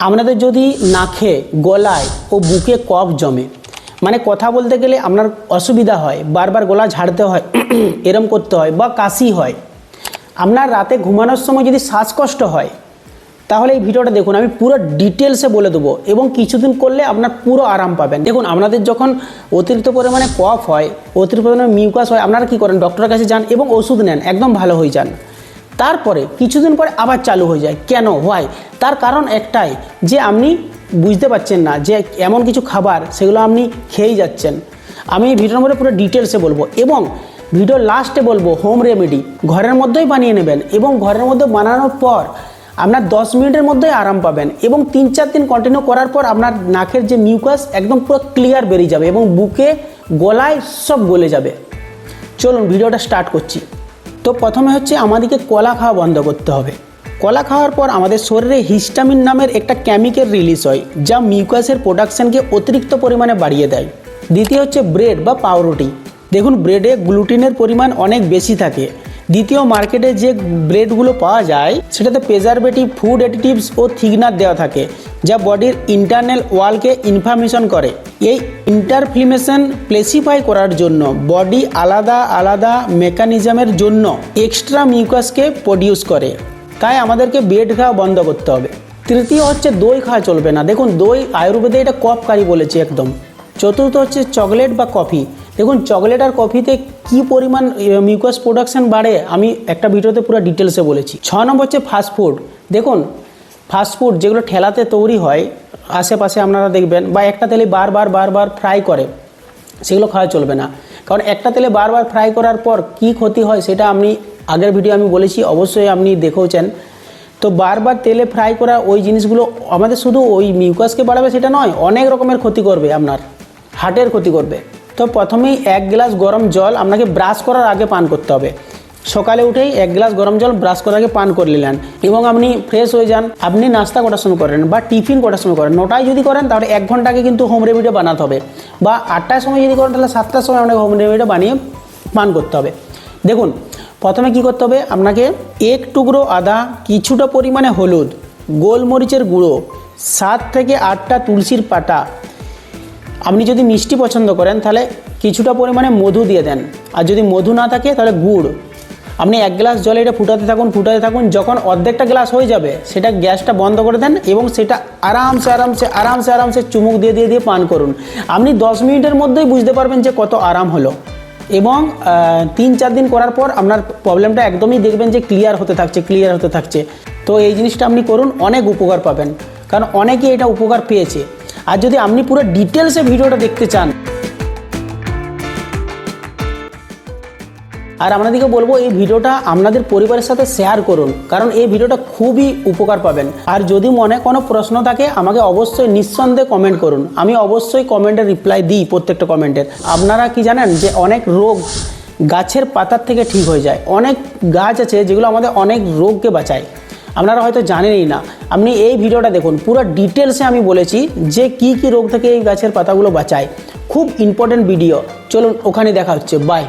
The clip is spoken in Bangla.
আপনাদের যদি নাকে, গলায় ও বুকে কফ জমে মানে কথা বলতে গেলে আপনার অসুবিধা হয়, বারবার গলা ঝাড়তে হয়, এরম করতে হয় বা কাশি হয়, আপনার রাতে ঘুমানোর সময় যদি শ্বাসকষ্ট হয়, তাহলে এই ভিডিওটা দেখুন, আমি পুরো ডিটেলসে বলে দেবো এবং কিছুদিন করলে আপনার পুরো আরাম পাবেন। দেখুন, আপনাদের যখন অতিরিক্ত পরিমাণে কফ হয়, অতিরিক্ত পরিমাণে মিউকাস হয়, আপনারা কী করেন? ডক্টরের কাছে যান এবং ওষুধ নেন, একদম ভালো হয়ে যান। তারপরে কিছুদিন পরে আবার চালু হয়ে যায়। কেন? হয় তার কারণ একটাই, যে আপনি বুঝতে পারছেন না যে এমন কিছু খাবার সেগুলো আপনি খেয়েই যাচ্ছেন। আমি এই ভিডিওর মধ্যে পুরো ডিটেলসে বলব এবং ভিডিও লাস্টে বলব হোম রেমেডি ঘরের মধ্যেই বানিয়ে নেবেন এবং ঘরের মধ্যে বানানোর পর আপনার দশ মিনিটের মধ্যেই আরাম পাবেন এবং তিন চার দিন কন্টিনিউ করার পর আপনার নাকের যে মিউকাস একদম পুরো ক্লিয়ার বেরিয়ে যাবে এবং বুকে, গলায় সব গলে যাবে। চলুন ভিডিওটা স্টার্ট করছি। তো প্রথমে হচ্ছে আমাদেরকে কলা খাওয়া বন্ধ করতে হবে। কলা খাওয়ার পর আমাদের শরীরে হিস্টামিন নামের একটা কেমিক্যাল রিলিজ হয়, যা মিউকাসের প্রোডাকশনকে অতিরিক্ত পরিমাণে বাড়িয়ে দেয়। দ্বিতীয় হচ্ছে ব্রেড বা পাউরুটি। দেখুন ব্রেডে গ্লুটিনের পরিমাণ অনেক বেশি থাকে। দ্বিতীয় মার্কেটে যে ব্রেডগুলো পাওয়া যায়, সেটাতে প্রেজারভেটিভ ফুড অ্যাডিটিভস ও থিকনার দেওয়া থাকে, যা বডির ইন্টারনাল ওয়ালকে ইনফরমেশন করে। এই ইন্টারফ্লিমেশন প্লেসিফাই করার জন্য বডি আলাদা আলাদা মেকানিজমের জন্য এক্সট্রা মিউকাসকে প্রডিউস করে। তাই আমাদেরকে বেড খাওয়া বন্ধ করতে হবে। তৃতীয় হচ্ছে দই খাওয়া চলবে না। দেখুন, দই আয়ুর্বেদে এটা কফকারী বলেছে একদম। চতুর্থ হচ্ছে চকলেট বা কফি দেখুন চকলেট আর কফিতে কি পরিমাণ মিউকাস প্রোডাকশন বাড়ে, আমি একটা ভিডিওতে পুরো ডিটেলসে বলেছি। ছ নম্বর হচ্ছে ফাস্টফুড দেখুন ফাস্টফুড যেগুলো ঠেলাতে তৈরি হয় আশেপাশে আপনারা দেখবেন বা একটা তেলে বারবার বারবার ফ্রাই করে, সেগুলো খাওয়া চলবে না। কারণ একটা তেলে বারবার ফ্রাই করার পর কি ক্ষতি হয় সেটা আপনি, আগের ভিডিও আমি বলেছি, অবশ্যই আপনি দেখেওছেন। তো বারবার তেলে ফ্রাই করা ওই জিনিসগুলো আমাদের শুধু ওই মিউকাসকে বাড়াবে সেটা নয়, অনেক রকমের ক্ষতি করবে আপনার হার্টের ক্ষতি করবে। তো প্রথমেই এক গ্লাস গরম জল আপনাকে ব্রাশ করার আগে পান করতে হবে। সকালে উঠেই এক গ্লাস গরম জল ব্রাশ করার আগে পান করে নিলেন। এবং আপনি ফ্রেশ হয়ে যান, আপনি নাস্তা কটার সময় করেন বা টিফিন কটার সময় করেন। নটায় যদি করেন, তাহলে এক ঘণ্টা আগে কিন্তু হোম রেমিডিটা বানাতে হবে। বা আটটার সময় যদি করেন, তাহলে সাতটার সময় আপনাকে হোম রেমিডিটা বানিয়ে পান করতে হবে। দেখুন, প্রথমে কি করতে হবে? আপনাকে এক টুকরো আদা, কিছুটা পরিমাণে হলুদ, গোলমরিচের গুঁড়ো, সাত থেকে আটটা তুলসীর পাতা, আপনি যদি মিষ্টি পছন্দ করেন, তাহলে কিছুটা পরিমাণে মধু দিয়ে দেন। আর যদি মধু না থাকে, তাহলে গুড়। আপনি এক গ্লাস জলে এটা ফুটাতে থাকুন ফুটাতে থাকুন, যখন অর্ধেকটা গ্লাস হয়ে যাবে, সেটা গ্যাসটা বন্ধ করে দেন এবং সেটা আরামসে আরামসে আরামসে আরামসে চুমুক দিয়ে দিয়ে দিয়ে পান করুন। আপনি দশ মিনিটের মধ্যেই বুঝতে পারবেন যে কত আরাম হলো। এবং তিন, চার দিন করার পর আপনার প্রবলেমটা একদমই দেখবেন যে ক্লিয়ার হতে থাকছে ক্লিয়ার হতে থাকছে। তো এই জিনিসটা আপনি করুন, অনেক উপকার পাবেন। কারণ অনেকেই এটা উপকার পেয়েছে। আর যদি আপনি পুরো ডিটেলসে ভিডিওটা দেখতে চান আর আপনাদেরকে বলব, এই ভিডিওটা আপনাদের পরিবারের সাথে শেয়ার করুন, কারণ এই ভিডিওটা খুবই উপকার পাবেন। আর যদি মনে কোনো প্রশ্ন থাকে, আমাকে অবশ্যই নিঃসন্দেহে কমেন্ট করুন। আমি অবশ্যই কমেন্টের রিপ্লাই দিই প্রত্যেকটা কমেন্টের আপনারা কি জানেন যে অনেক রোগ গাছের পাতার থেকে ঠিক হয়ে যায়। অনেক গাছ আছে যেগুলো আমাদের অনেক রোগকে বাঁচায়। আপনারা হয়তো জানেনই না। আপনি এই ভিডিওটা দেখুন, পুরো ডিটেলসে আমি বলেছি যে কি কি রোগ থেকে এই গাছের পাতাগুলো বাঁচায়। খুব ইম্পর্টেন্ট ভিডিও চলুন, ওখানে দেখা হচ্ছে। বাই